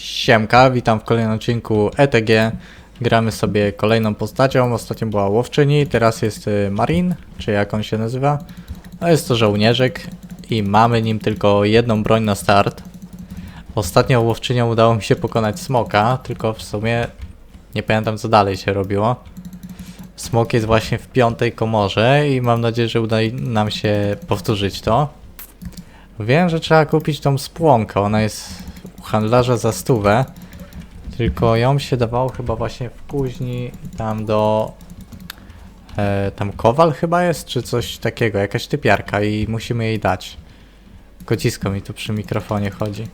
Siemka, witam w kolejnym odcinku ETG. Gramy sobie kolejną postacią. Ostatnio była łowczyni, teraz jest y, Marin, czy jak on się nazywa. No jest to żołnierzek i mamy nim tylko jedną broń na start. Ostatnio łowczynią udało mi się pokonać smoka, tylko w sumie nie pamiętam co dalej się robiło. Smok jest właśnie w piątej komorze i mam nadzieję, że uda nam się powtórzyć to. Wiem, że trzeba kupić tą spłonkę, ona jest u handlarza za stówę. Tylko ją się dawało chyba właśnie w kuźni tam do... E, tam kowal chyba jest, czy coś takiego, jakaś typiarka i musimy jej dać. Kocisko mi tu przy mikrofonie chodzi.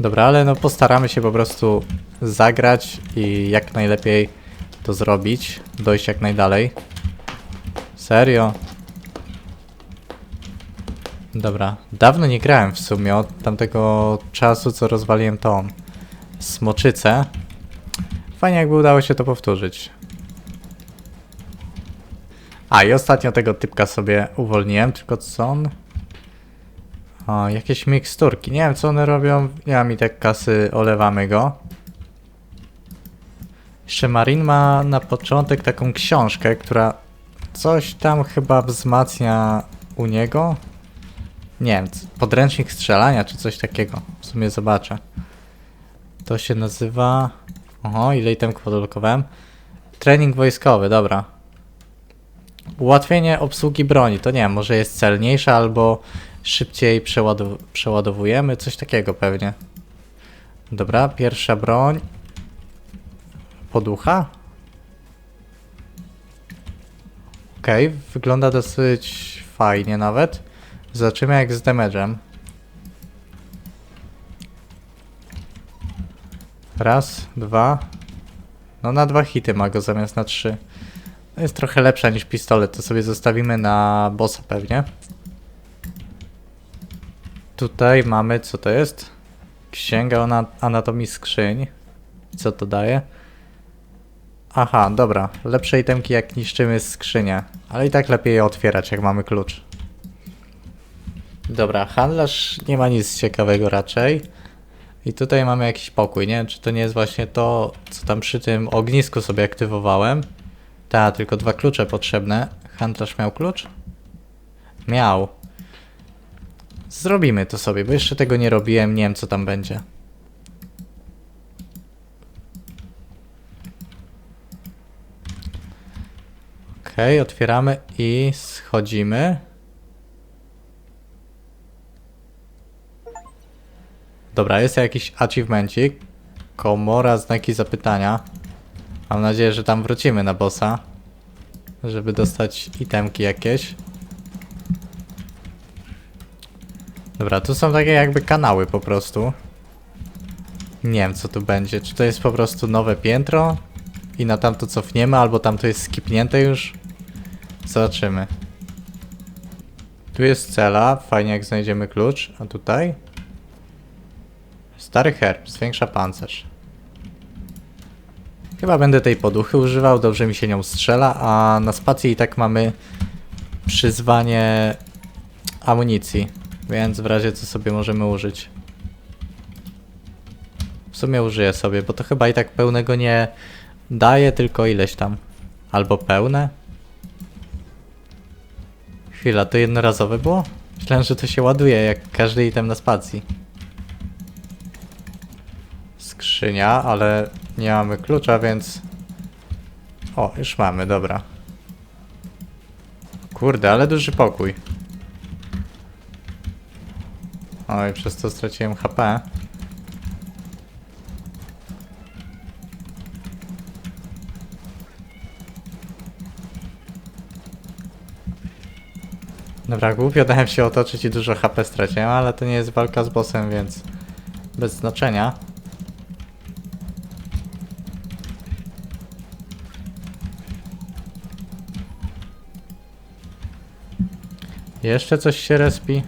Dobra, ale no postaramy się po prostu zagrać i jak najlepiej to zrobić, dojść jak najdalej. Serio? Dobra, dawno nie grałem w sumie od tamtego czasu, co rozwaliłem tą smoczycę. Fajnie jakby udało się to powtórzyć. A i ostatnio tego typka sobie uwolniłem, tylko co on? O, jakieś miksturki. Nie wiem co one robią. Nie mam i tak kasy, olewamy go. Jeszcze Marin ma na początek taką książkę, która coś tam chyba wzmacnia u niego. Nie wiem, podręcznik strzelania czy coś takiego. W sumie zobaczę. To się nazywa... Oho, ile itemków odblokowałem. Trening wojskowy, dobra. Ułatwienie obsługi broni. To nie wiem, może jest celniejsze albo szybciej przeładow przeładowujemy. Coś takiego pewnie. Dobra, pierwsza broń. Poducha? Okej, wygląda dosyć fajnie nawet. Zobaczymy jak z damage'em. Raz, dwa. No na dwa hity ma go zamiast na trzy. To jest trochę lepsza niż pistolet, to sobie zostawimy na bossa pewnie. Tutaj mamy, co to jest? Księga anatomii skrzyń. Co to daje? Aha, dobra. Lepsze itemki jak niszczymy skrzynię. Ale i tak lepiej je otwierać jak mamy klucz. Dobra, handlarz nie ma nic ciekawego raczej. I tutaj mamy jakiś pokój, nie czy to nie jest właśnie to, co tam przy tym ognisku sobie aktywowałem. Ta, tylko dwa klucze potrzebne. Handlarz miał klucz? Miał. Zrobimy to sobie, bo jeszcze tego nie robiłem, nie wiem co tam będzie. Okej, otwieramy i schodzimy. Dobra, jest jakiś achievementik. Komora, znaki zapytania. Mam nadzieję, że tam wrócimy na bossa. Żeby dostać itemki jakieś. Dobra, tu są takie jakby kanały po prostu. Nie wiem co tu będzie. Czy to jest po prostu nowe piętro? I na tamto cofniemy, albo tamto jest skipnięte już? Zobaczymy. Tu jest cela, fajnie jak znajdziemy klucz. A tutaj? Stary herb, zwiększa pancerz. Chyba będę tej poduchy używał, dobrze mi się nią strzela, a na spacji i tak mamy przyzwanie amunicji, więc w razie co sobie możemy użyć. W sumie użyję sobie, bo to chyba i tak pełnego nie daje, tylko ileś tam. Albo pełne. Chwila, to jednorazowe było? Myślałem, że to się ładuje jak każdy item na spacji. Skrzynia, ale nie mamy klucza, więc... O, już mamy, dobra. Kurde, ale duży pokój. Oj, przez to straciłem HP. Dobra, głupio dałem się otoczyć i dużo HP straciłem, ale to nie jest walka z bossem, więc bez znaczenia. Jeszcze coś się respi?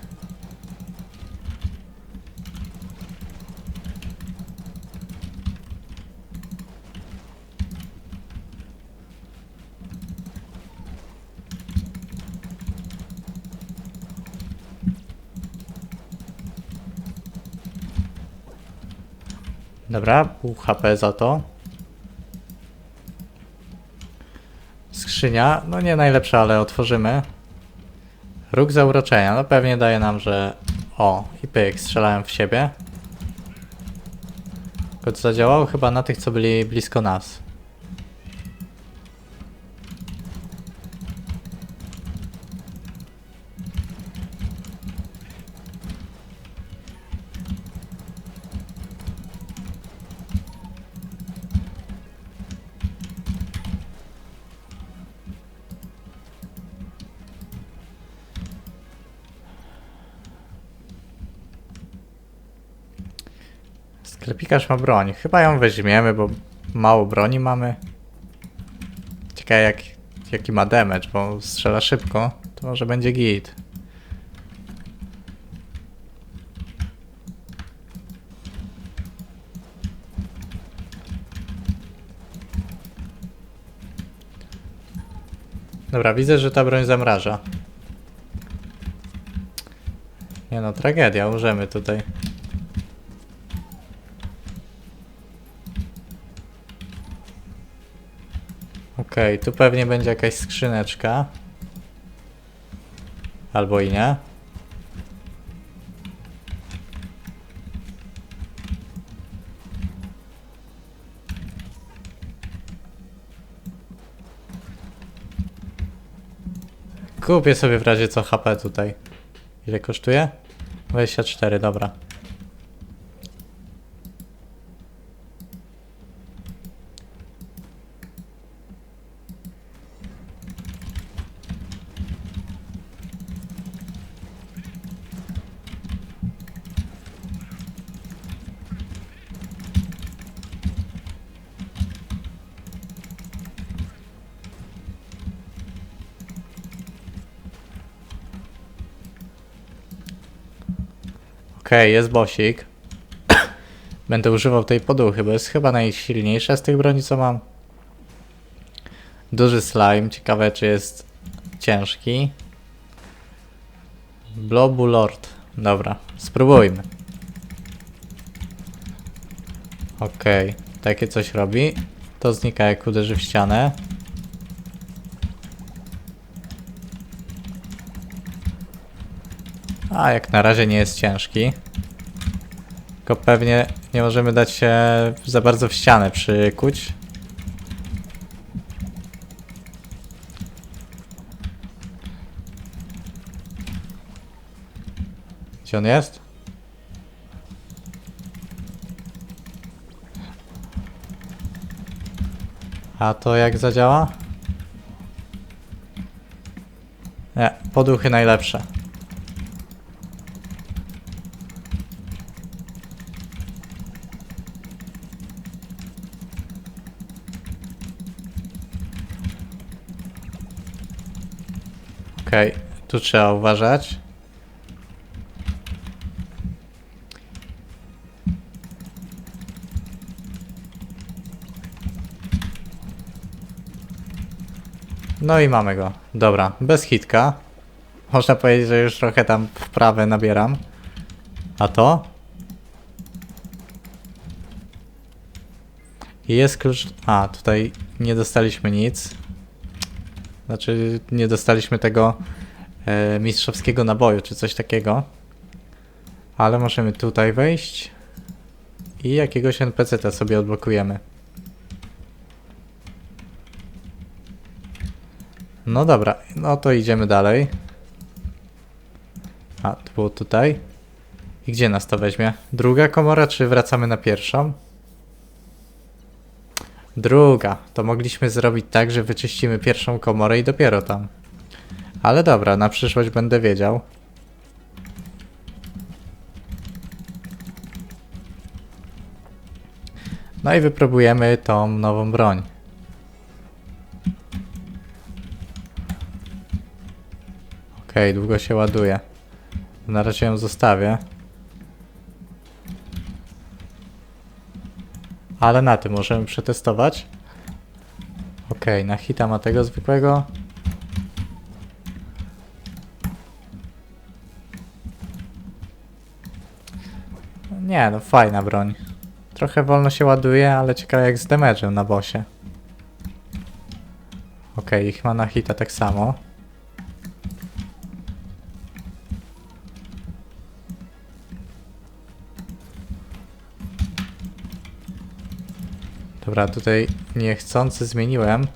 Dobra, pół HP za to. Skrzynia, no nie najlepsza, ale otworzymy. Róg zauroczenia, no pewnie daje nam, że... O, i pyk, strzelałem w siebie. Tylko zadziałało chyba na tych, co byli blisko nas. Sklepikarz ma broń. Chyba ją weźmiemy, bo mało broni mamy. Ciekawe jak, jaki ma damage, bo strzela szybko. To może będzie git. Dobra, widzę, że ta broń zamraża. Nie no, tragedia, umrzemy tutaj. Okej, tu pewnie będzie jakaś skrzyneczka. Albo i nie. Kupię sobie w razie co HP tutaj. Ile kosztuje? 24, dobra. Okej, jest bosik. Będę używał tej poduchy, bo jest chyba najsilniejsza z tych broni, co mam. Duży slime, ciekawe czy jest ciężki. Blobu Lord. Dobra, spróbujmy. Okej, takie coś robi. To znika jak uderzy w ścianę. A jak na razie nie jest ciężki. Tylko pewnie nie możemy dać się za bardzo w ścianę przykuć. Gdzie on jest? A to jak zadziała? Nie, poduchy najlepsze. Okej, tu trzeba uważać. No i mamy go. Dobra, bez hitka. Można powiedzieć, że już trochę tam wprawę nabieram. A to? Jest klucz... A, tutaj nie dostaliśmy nic. Znaczy, nie dostaliśmy tego e, mistrzowskiego naboju, czy coś takiego. Ale możemy tutaj wejść. I jakiegoś NPC-ta sobie odblokujemy. No dobra, no to idziemy dalej. A, to było tutaj. I gdzie nas to weźmie? Druga komora, czy wracamy na pierwszą? Druga. To mogliśmy zrobić tak, że wyczyścimy pierwszą komorę i dopiero tam. Ale dobra, na przyszłość będę wiedział. No i wypróbujemy tą nową broń. Okej, długo się ładuje. Na razie ją zostawię. Ale na tym możemy przetestować. Okej, na hita ma tego zwykłego. Nie, no fajna broń. Trochę wolno się ładuje, ale ciekawe jak z damage'em na bossie. Okej, ich ma na hita tak samo. Dobra, tutaj niechcący zmieniłem.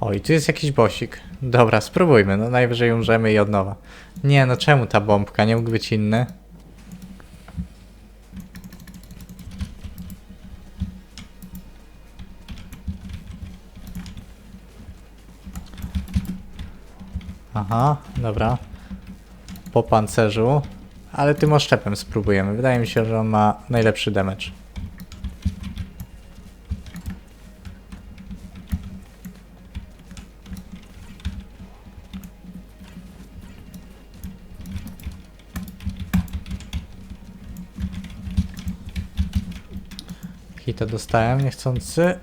O, i tu jest jakiś bosik. Dobra, spróbujmy. No najwyżej umrzemy i od nowa. Nie, no czemu ta bombka? Nie mógł być inny? Aha, dobra. Po pancerzu. Ale tym oszczepem spróbujemy. Wydaje mi się, że on ma najlepszy damage. Hita dostałem niechcący.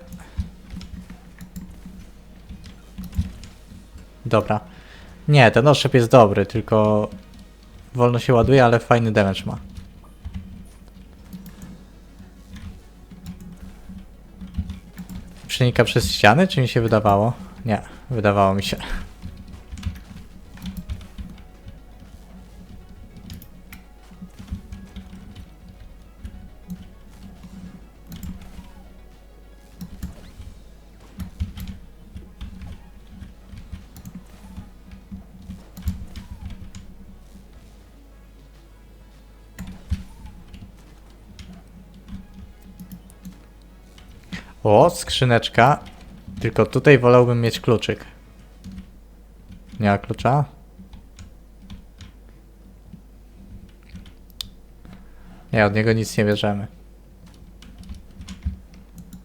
Dobra. Nie, ten oszczep jest dobry, tylko wolno się ładuje, ale fajny damage ma. Przenika przez ściany, czy mi się wydawało? Nie, wydawało mi się. O, skrzyneczka. Tylko tutaj wolałbym mieć kluczyk. Nie ma klucza? Nie, od niego nic nie bierzemy.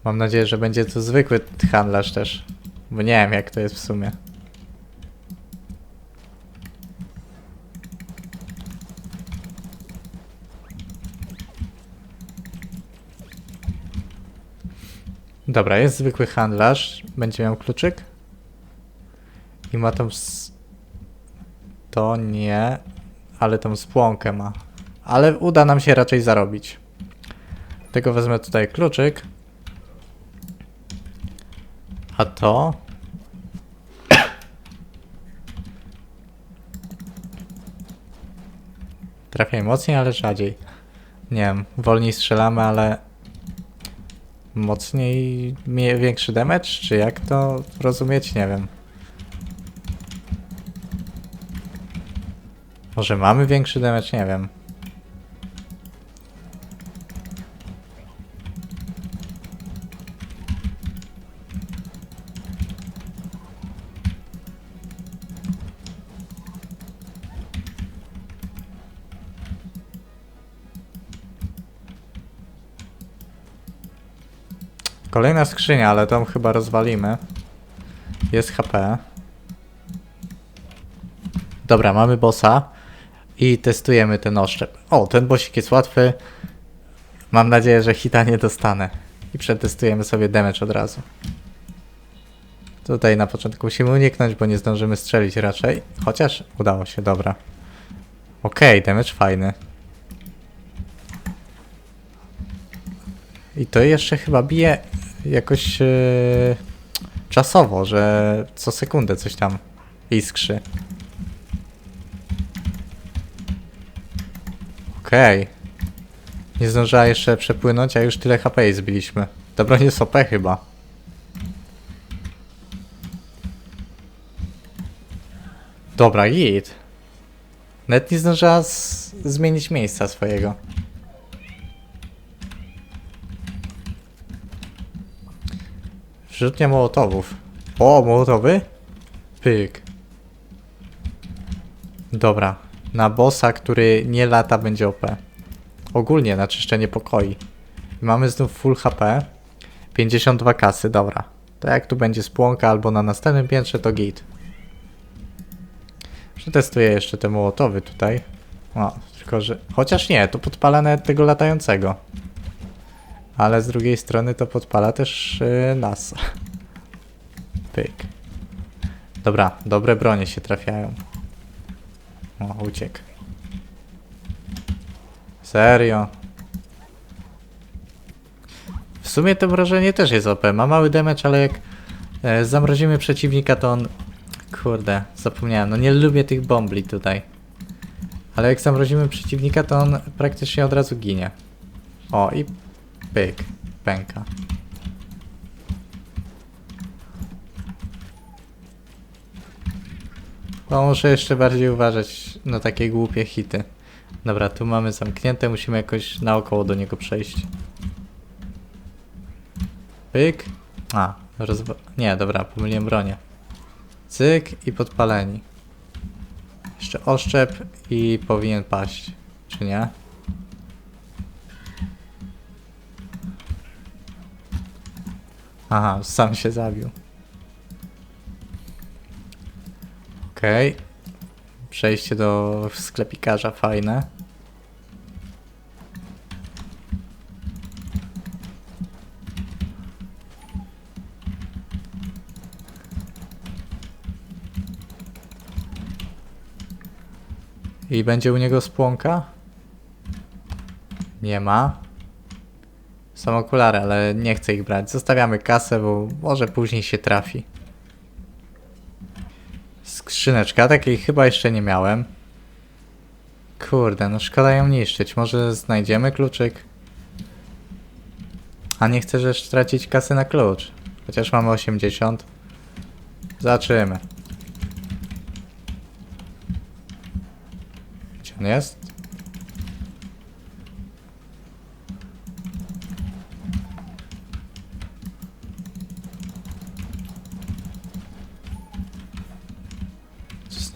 Mam nadzieję, że będzie to zwykły handlarz też. Bo nie wiem jak to jest w sumie. Dobra, jest zwykły handlarz. Będzie miał kluczyk. I ma tą... To nie. Ale tą spłonkę ma. Ale uda nam się raczej zarobić. Tego wezmę tutaj kluczyk. A to... Trafiaj mocniej, ale rzadziej. Nie wiem, wolniej strzelamy, ale mocniej, większy damage, czy jak to rozumieć? Nie wiem. Może mamy większy damage? Nie wiem. Kolejna skrzynia, ale tą chyba rozwalimy. Jest HP. Dobra, mamy bossa i testujemy ten oszczep. O, ten bossik jest łatwy. Mam nadzieję, że hita nie dostanę. I przetestujemy sobie damage od razu. Tutaj na początku musimy uniknąć, bo nie zdążymy strzelić raczej. Chociaż udało się, dobra. Okej, damage fajny. I to jeszcze chyba bije jakoś e, czasowo, że co sekundę coś tam iskrzy. Okej. Nie zdążyła jeszcze przepłynąć, a już tyle HP zbiliśmy. Dobro nie OP chyba. Dobra, git. Net nie zdążyła z- zmienić miejsca swojego. Wrzutnia mołotowów. O, mołotowy? Pyk. Dobra. Na bossa, który nie lata, będzie OP. Ogólnie na czyszczenie pokoi. Mamy znów full HP. 52 kasy, dobra. To jak tu będzie spłonka albo na następnym piętrze, to git. Przetestuję jeszcze te mołotowy tutaj. O, tylko że... Chociaż nie, to podpala nawet tego latającego. Ale z drugiej strony to podpala też yy, nas. Pyk. Dobra, dobre bronie się trafiają. O, uciekł. Serio. W sumie to wrażenie też jest OP. Ma mały damage, ale jak e, zamrozimy przeciwnika, to on... Kurde, zapomniałem. No nie lubię tych bombli tutaj. Ale jak zamrozimy przeciwnika, to on praktycznie od razu ginie. O, i pyk, pęka. No muszę jeszcze bardziej uważać na takie głupie hity. Dobra, tu mamy zamknięte, musimy jakoś naokoło do niego przejść. Pyk. A, rozwa... Nie, dobra, pomyliłem bronię. Cyk i podpaleni. Jeszcze oszczep i powinien paść. Czy nie? Aha, sam się zabił. Okej. Przejście do sklepikarza fajne. I będzie u niego spłonka? Nie ma. Są okulary, ale nie chcę ich brać. Zostawiamy kasę, bo może później się trafi. Skrzyneczka, takiej chyba jeszcze nie miałem. Kurde, no szkoda ją niszczyć. Może znajdziemy kluczyk? A nie chcę też tracić kasy na klucz. Chociaż mamy 80. Zobaczymy. Gdzie on jest?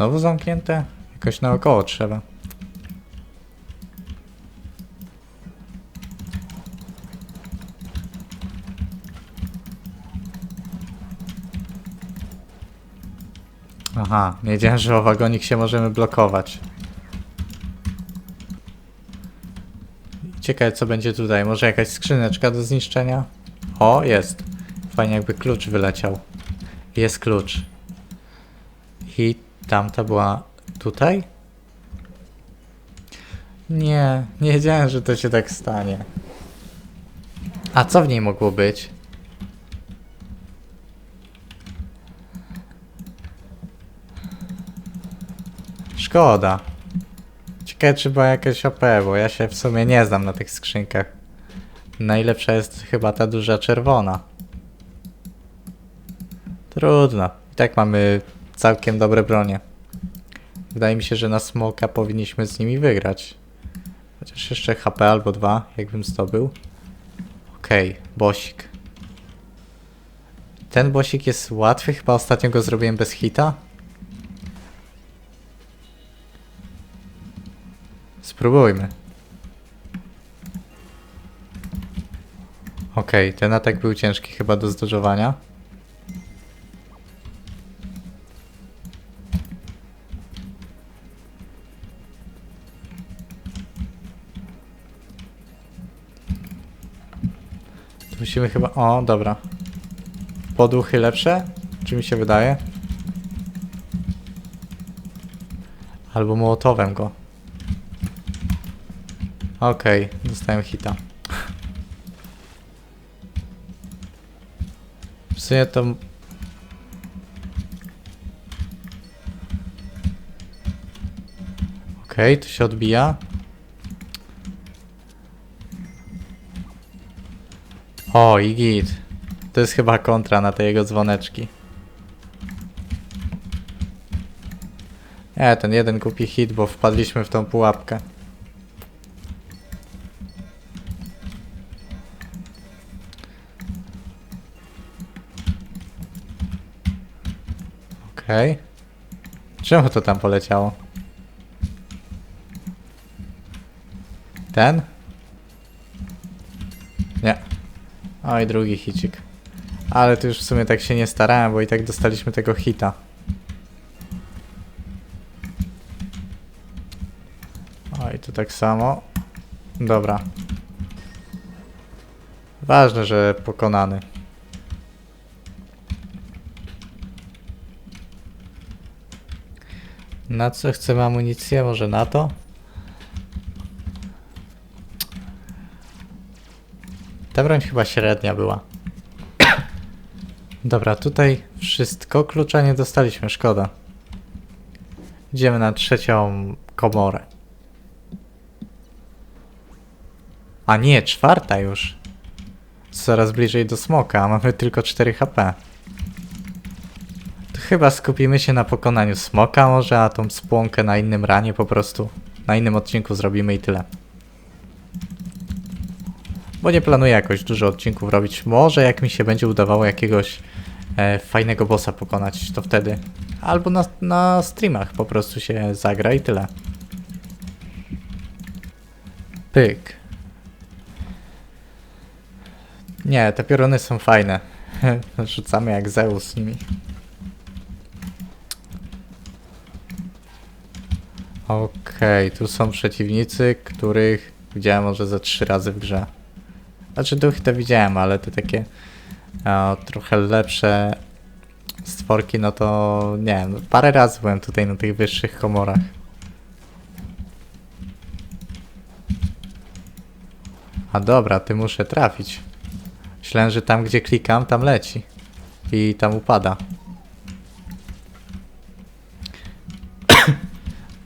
Znowu zamknięte? Jakoś naokoło trzeba. Aha, nie wiedziałem, że o wagonik się możemy blokować. Ciekawe co będzie tutaj. Może jakaś skrzyneczka do zniszczenia? O, jest. Fajnie jakby klucz wyleciał. Jest klucz. I tamta była tutaj? Nie, nie wiedziałem, że to się tak stanie. A co w niej mogło być? Szkoda. Ciekawe, czy była jakaś OP, bo ja się w sumie nie znam na tych skrzynkach. Najlepsza jest chyba ta duża czerwona. Trudno. I tak mamy całkiem dobre bronie. Wydaje mi się, że na smoka powinniśmy z nimi wygrać. Chociaż jeszcze HP albo dwa, jakbym zdobył. Okej, bosik. Ten bosik jest łatwy, chyba ostatnio go zrobiłem bez hita. Spróbujmy. Okej, ten atak był ciężki chyba do zdodżowania. Musimy chyba... O, dobra. Poduchy lepsze? Czy mi się wydaje? Albo mołotowem go. Okej, dostałem hita. W sumie to... Okej, tu się odbija. O, i git. To jest chyba kontra na te jego dzwoneczki. Nie, ten jeden kupi hit, bo wpadliśmy w tą pułapkę. Okej. Czemu to tam poleciało? Ten? Oj, drugi hicik. Ale tu już w sumie tak się nie starałem, bo i tak dostaliśmy tego hita. Oj, tu tak samo. Dobra. Ważne, że pokonany. Na co chcemy amunicję? Może na to? Ta broń chyba średnia była. Dobra, tutaj wszystko. Klucza nie dostaliśmy, szkoda. Idziemy na trzecią komorę. A nie, czwarta już. Coraz bliżej do smoka, a mamy tylko 4 HP. To chyba skupimy się na pokonaniu smoka może, a tą spłonkę na innym ranie po prostu. Na innym odcinku zrobimy i tyle. Bo nie planuję jakoś dużo odcinków robić. Może jak mi się będzie udawało jakiegoś e, fajnego bossa pokonać, to wtedy. Albo na, na streamach po prostu się zagra i tyle. Pyk. Nie, te pioruny są fajne. Rzucamy jak Zeus nimi. Okej, tu są przeciwnicy, których widziałem może ze trzy razy w grze. Znaczy duchy to widziałem, ale te takie o, trochę lepsze stworki, no to nie wiem, parę razy byłem tutaj na tych wyższych komorach. A dobra, ty muszę trafić. Myślałem, że tam gdzie klikam, tam leci. I tam upada.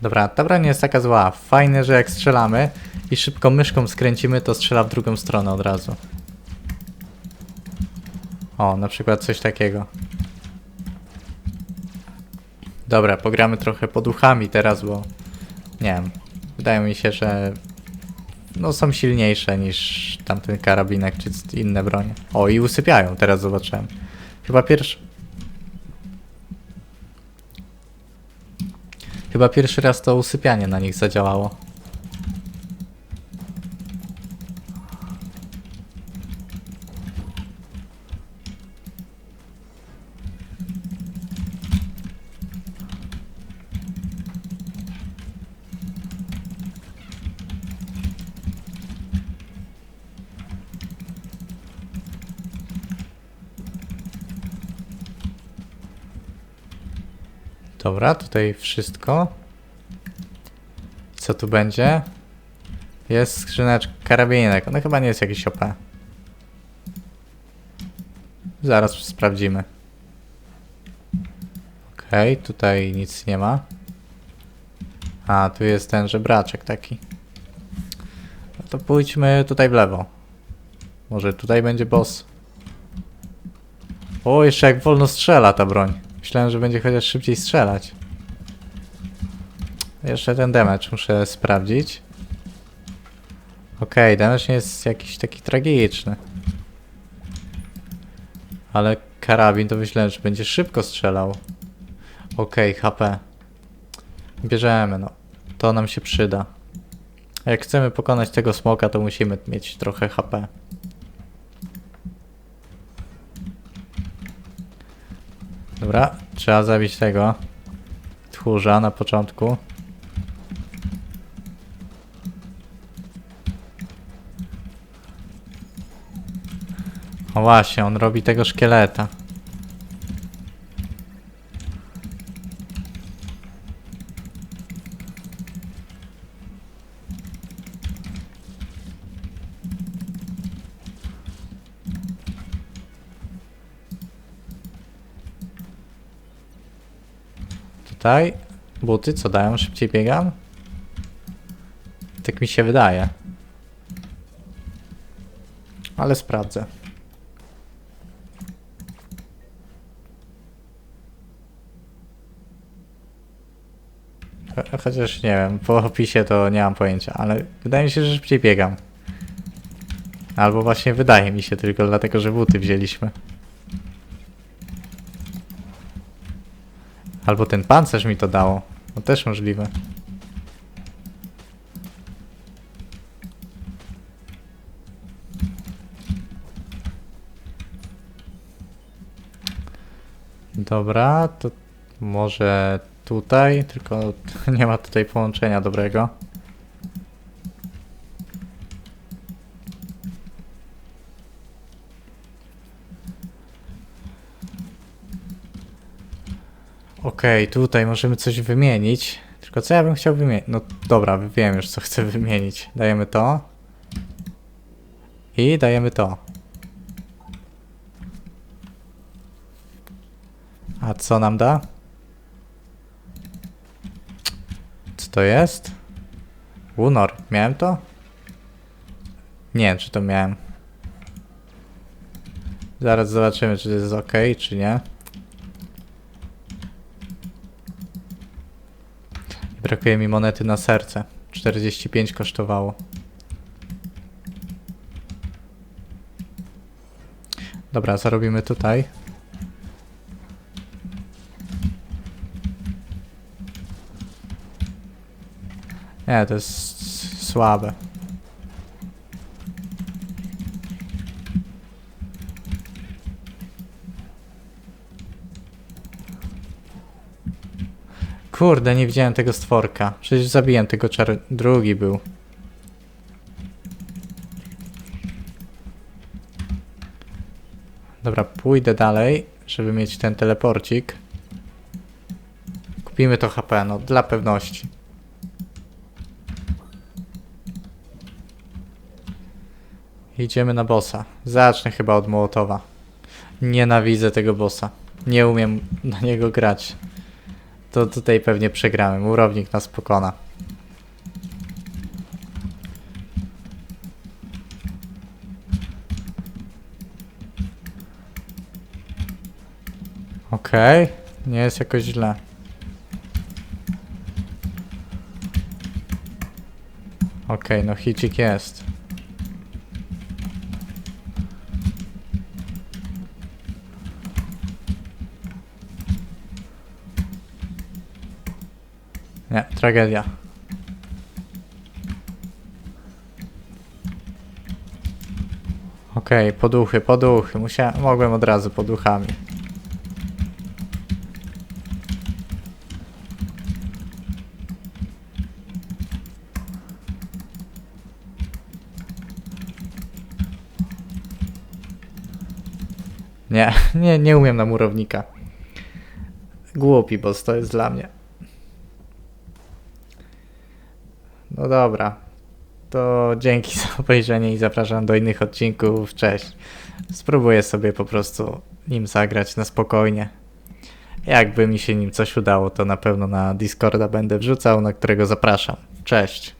Dobra, ta broń jest taka zła. Fajne, że jak strzelamy i szybko myszką skręcimy, to strzela w drugą stronę od razu. O, na przykład coś takiego. Dobra, pogramy trochę poduchami teraz, bo nie wiem. Wydaje mi się, że no są silniejsze niż tamten karabinek czy inne bronie. O, i usypiają, teraz zobaczyłem. Chyba pierwszy... Chyba pierwszy raz to usypianie na nich zadziałało. Dobra, tutaj wszystko. Co tu będzie? Jest skrzyneczka, karabinek. Ona chyba nie jest jakiś OP. Zaraz sprawdzimy. Okej, tutaj nic nie ma. A, tu jest ten żebraczek taki. No to pójdźmy tutaj w lewo. Może tutaj będzie boss. O, jeszcze jak wolno strzela ta broń. Myślałem, że będzie chociaż szybciej strzelać. Jeszcze ten damage muszę sprawdzić. Okej, okay, damage nie jest jakiś taki tragiczny. Ale karabin to myślałem, że będzie szybko strzelał. Okej, okay, HP. Bierzemy, no. To nam się przyda. Jak chcemy pokonać tego smoka, to musimy mieć trochę HP. Dobra, trzeba zabić tego tchórza na początku. O właśnie, on robi tego szkieleta. Tutaj buty co dają? Szybciej biegam? Tak mi się wydaje. Ale sprawdzę. Cho- Chociaż nie wiem, po opisie to nie mam pojęcia, ale wydaje mi się, że szybciej biegam. Albo właśnie wydaje mi się tylko dlatego, że buty wzięliśmy. Albo ten pancerz mi to dało. No też możliwe. Dobra, to może tutaj, tylko nie ma tutaj połączenia dobrego. Okej, tutaj możemy coś wymienić. Tylko co ja bym chciał wymienić? No dobra, wiem już co chcę wymienić. Dajemy to. I dajemy to. A co nam da? Co to jest? Lunor. Miałem to? Nie wiem, czy to miałem. Zaraz zobaczymy, czy to jest ok, czy nie. Brakuje mi monety na serce. 45 kosztowało. Dobra, zarobimy tutaj. Nie, to jest słabe. Kurde, nie widziałem tego stworka. Przecież zabiłem tego czar... Drugi był. Dobra, pójdę dalej, żeby mieć ten teleporcik. Kupimy to HP, no dla pewności. Idziemy na bossa. Zacznę chyba od Mołotowa. Nienawidzę tego bossa. Nie umiem na niego grać. To tutaj pewnie przegramy. Murownik nas pokona. Okej, nie jest jakoś źle. Okej, no hicik jest. Nie, tragedia. Okej, poduchy, poduchy. Musiałem, mogłem od razu poduchami. Nie, nie, nie umiem na murownika. Głupi boss to jest dla mnie. No dobra. To dzięki za obejrzenie i zapraszam do innych odcinków. Cześć. Spróbuję sobie po prostu nim zagrać na spokojnie. Jakby mi się nim coś udało, to na pewno na Discorda będę wrzucał, na którego zapraszam. Cześć.